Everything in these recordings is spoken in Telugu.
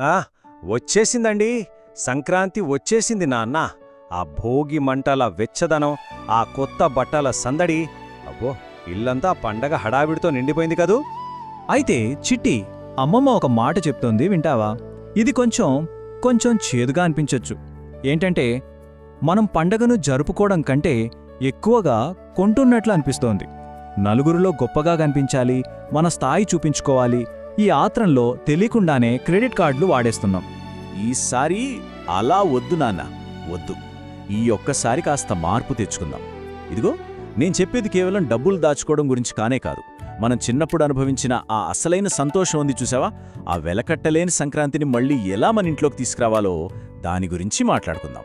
ఆ వచ్చేసిందండి. సంక్రాంతి వచ్చేసింది నాన్న. ఆ భోగి మంటల వెచ్చదనం ఆ కొత్త బట్టల సందడి అబ్బో ఇల్లంతా పండగ హడావిడితో నిండిపోయింది కదూ? అయితే చిట్టి అమ్మమ్మ ఒక మాట చెప్తోంది వింటావా? ఇది కొంచెం కొంచెం చేదుగా అనిపించొచ్చు. ఏంటంటే మనం పండగను జరుపుకోవడం కంటే ఎక్కువగా కొంటున్నట్లు అనిపిస్తోంది. నలుగురిలో గొప్పగా కనిపించాలి మన స్థాయి చూపించుకోవాలి ఈ ఆత్రంలో తెలియకుండానే క్రెడిట్ కార్డులు వాడేస్తున్నాం. ఈసారి అలా వద్దు నాన్న వద్దు. ఈ ఒక్కసారి కాస్త మార్పు తెచ్చుకుందాం. ఇదిగో నేను చెప్పేది కేవలం డబ్బులు దాచుకోవడం గురించి కానే కాదు. మనం చిన్నప్పుడు అనుభవించిన ఆ అసలైన సంతోషం ఉంది చూసావా? ఆ వెలకట్టలేని సంక్రాంతిని మళ్ళీ ఎలా మన ఇంట్లోకి తీసుకురావాలో దాని గురించి మాట్లాడుకుందాం.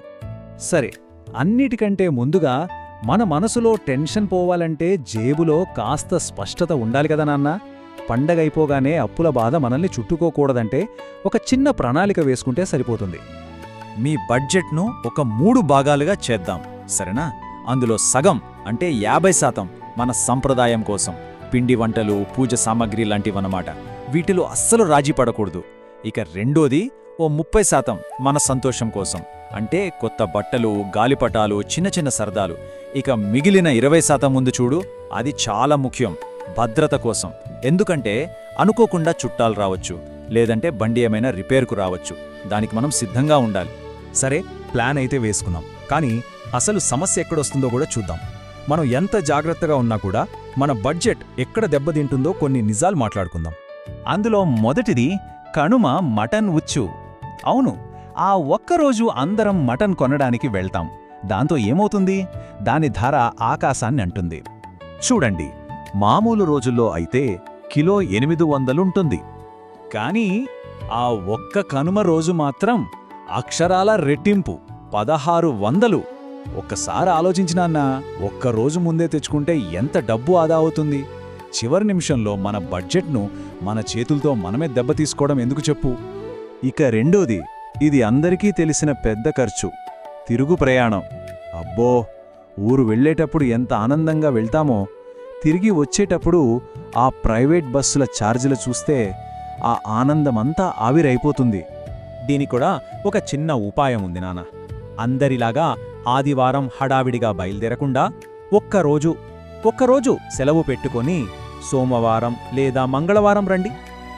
సరే అన్నిటికంటే ముందుగా మన మనసులో టెన్షన్ పోవాలంటే జేబులో కాస్త స్పష్టత ఉండాలి కదా నాన్నా? పండగైపోగానే అప్పుల బాధ మనల్ని చుట్టుకోకూడదంటే ఒక చిన్న ప్రణాళిక వేసుకుంటే సరిపోతుంది. మీ బడ్జెట్ను ఒక మూడు భాగాలుగా చేద్దాం. సరేనా? అందులో సగం అంటే యాభై శాతం మన సంప్రదాయం కోసం. పిండి వంటలు పూజ సామాగ్రి లాంటివన్నమాట. వీటిలో అస్సలు రాజీ పడకూడదు. ఇక రెండోది ఓ ముప్పై శాతం మన సంతోషం కోసం. అంటే కొత్త బట్టలు గాలిపటాలు చిన్న చిన్న సరదాలు. ఇక మిగిలిన ఇరవై శాతం ముందు చూడు అది చాలా ముఖ్యం. భద్రత కోసం. ఎందుకంటే అనుకోకుండా చుట్టాలు రావచ్చు లేదంటే బండి ఏమైనా రిపేర్కు రావచ్చు. దానికి మనం సిద్ధంగా ఉండాలి. సరే ప్లాన్ అయితే వేసుకున్నాం. కానీ అసలు సమస్య ఎక్కడొస్తుందో కూడా చూద్దాం. మనం ఎంత జాగ్రత్తగా ఉన్నా కూడా మన బడ్జెట్ ఎక్కడ దెబ్బతింటుందో కొన్ని నిజాలు మాట్లాడుకుందాం. అందులో మొదటిది కనుమ మటన్ ఉచ్చు. అవును ఆ ఒక్కరోజు అందరం మటన్ కొనడానికి వెళ్తాం. దాంతో ఏమవుతుంది? దాని ధర ఆకాశాన్ని అంటుంది. చూడండి మామూలు రోజుల్లో అయితే కిలో ఎనిమిది వందలుంటుంది. కానీ ఆ ఒక్క కనుమ రోజు మాత్రం అక్షరాల రెట్టింపు పదహారు వందలు. ఒక్కసారి ఆలోచించినాన్నా ఒక్క రోజు ముందే తెచ్చుకుంటే ఎంత డబ్బు ఆదా అవుతుంది? చివరి నిమిషంలో మన బడ్జెట్ను మన చేతులతో మనమే దెబ్బతీసుకోవడం ఎందుకు చెప్పు? ఇక రెండోది ఇది అందరికీ తెలిసిన పెద్ద ఖర్చు తిరుగు ప్రయాణం. అబ్బో! ఊరు వెళ్ళేటప్పుడు ఎంత ఆనందంగా వెళ్తామో తిరిగి వచ్చేటప్పుడు ఆ ప్రైవేట్ బస్సుల ఛార్జీలు చూస్తే ఆ ఆనందమంతా ఆవిరైపోతుంది. దీని కూడా ఒక చిన్న ఉపాయం ఉంది నాన్న. అందరిలాగా ఆదివారం హడావిడిగా బయలుదేరకుండా ఒక్కరోజు ఒక్కరోజు సెలవు పెట్టుకొని సోమవారం లేదా మంగళవారం రండి.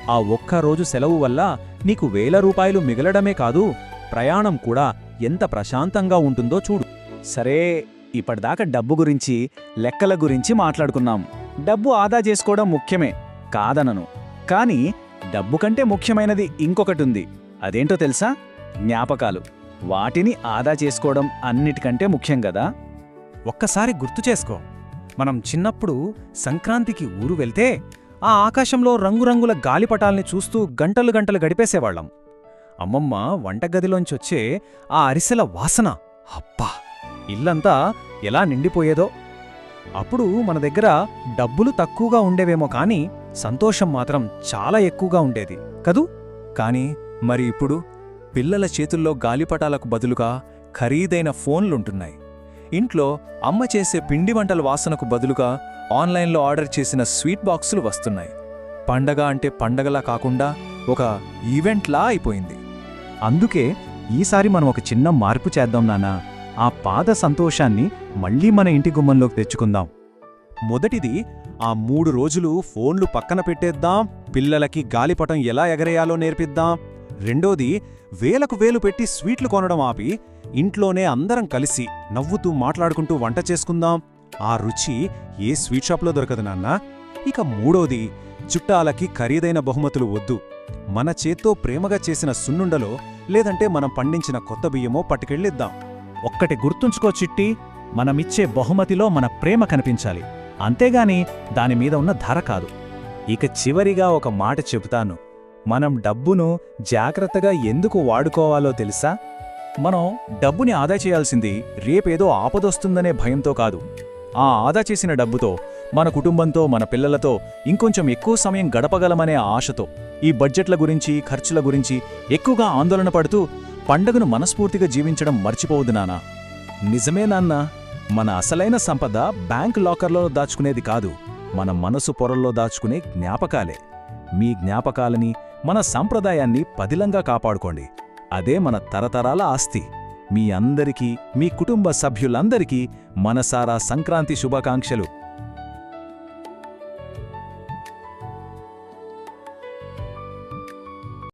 ఆ ఒక్కరోజు సెలవు వల్ల నీకు వేల రూపాయలు మిగలడమే కాదు ప్రయాణం కూడా ఎంత ప్రశాంతంగా ఉంటుందో చూడు. సరే ఇప్పటిదాకా డబ్బు గురించి లెక్కల గురించి మాట్లాడుకున్నాం. డబ్బు ఆదా చేసుకోవడం ముఖ్యమే కాదనను. కానీ డబ్బు కంటే ముఖ్యమైనది ఇంకొకటుంది. అదేంటో తెలుసా? జ్ఞాపకాలు. వాటిని ఆదా చేసుకోవడం అన్నిటికంటే ముఖ్యం కదా ఒక్కసారి గుర్తు చేసుకో. మనం చిన్నప్పుడు సంక్రాంతికి ఊరు వెళ్తే ఆ ఆకాశంలో రంగురంగుల గాలిపటాల్ని చూస్తూ గంటలు గంటలు గడిపేసేవాళ్ళం. అమ్మమ్మ వంటగదిలోంచొచ్చే ఆ అరిసెల వాసన అబ్బా! ఇల్లంతా ఎలా నిండిపోయేదో అప్పుడు మన దగ్గర డబ్బులు తక్కువగా ఉండేవేమో కానీ సంతోషం మాత్రం చాలా ఎక్కువగా ఉండేది కదూ? కానీ మరి ఇప్పుడు పిల్లల చేతుల్లో గాలిపటాలకు బదులుగా ఖరీదైన ఫోన్లుంటున్నాయి. ఇంట్లో అమ్మ చేసే పిండి వంటల వాసనకు బదులుగా ఆన్లైన్లో ఆర్డర్ చేసిన స్వీట్ బాక్సులు వస్తున్నాయి. పండగ అంటే పండగలా కాకుండా ఒక ఈవెంట్లా అయిపోయింది. అందుకే ఈసారి మనం ఒక చిన్న మార్పు చేద్దాం నానా ఆ పాద సంతోషాన్ని మళ్ళీ మన ఇంటి గుమ్మంలోకి తెచ్చుకుందాం. మొదటిది ఆ మూడు రోజులు ఫోన్లు పక్కన పెట్టేద్దాం పిల్లలకి గాలిపటం ఎలా ఎగరేయాలో నేర్పిద్దాం. రెండోది వేలకు వేలు పెట్టి స్వీట్లు కొనడం ఆపి ఇంట్లోనే అందరం కలిసి నవ్వుతూ మాట్లాడుకుంటూ వంట చేసుకుందాం. ఆ రుచి ఏ స్వీట్ షాప్లో దొరకదు నాన్నా. ఇక మూడోది చుట్టాలకి ఖరీదైన బహుమతులు వద్దు. మన చేత్తో ప్రేమగా చేసిన సున్నుండలో లేదంటే మనం పండించిన కొత్త బియ్యమో పట్టుకెళ్ళిద్దాం. ఒక్కటి గుర్తుంచుకో చిట్టి మనమిచ్చే బహుమతిలో మన ప్రేమ కనిపించాలి. అంతేగాని దానిమీద ఉన్న ధర కాదు. ఇక చివరిగా ఒక మాట చెబుతాను. మనం డబ్బును జాగ్రత్తగా ఎందుకు వాడుకోవాలో తెలుసా? మనం డబ్బుని ఆదా చేయాల్సింది రేపేదో ఆపదొస్తుందనే భయంతో కాదు. ఆ ఆదా చేసిన డబ్బుతో మన కుటుంబంతో మన పిల్లలతో ఇంకొంచెం ఎక్కువ సమయం గడపగలమనే ఆశతో ఈ బడ్జెట్ల గురించి ఖర్చుల గురించి ఎక్కువగా ఆందోళన పడుతూ పండగను మనస్ఫూర్తిగా జీవించడం మర్చిపోవద్దు నానా. నిజమే నాన్నా మన అసలైన సంపద బ్యాంక్ లాకర్లో దాచుకునేది కాదు మన మనసు పొరల్లో దాచుకునే జ్ఞాపకాలే. మీ జ్ఞాపకాలని మన సంప్రదాయాన్ని పదిలంగా కాపాడుకోండి. అదే మన తరతరాల ఆస్తి. మీ అందరికీ మీ కుటుంబ సభ్యులందరికీ మనసారా సంక్రాంతి శుభాకాంక్షలు.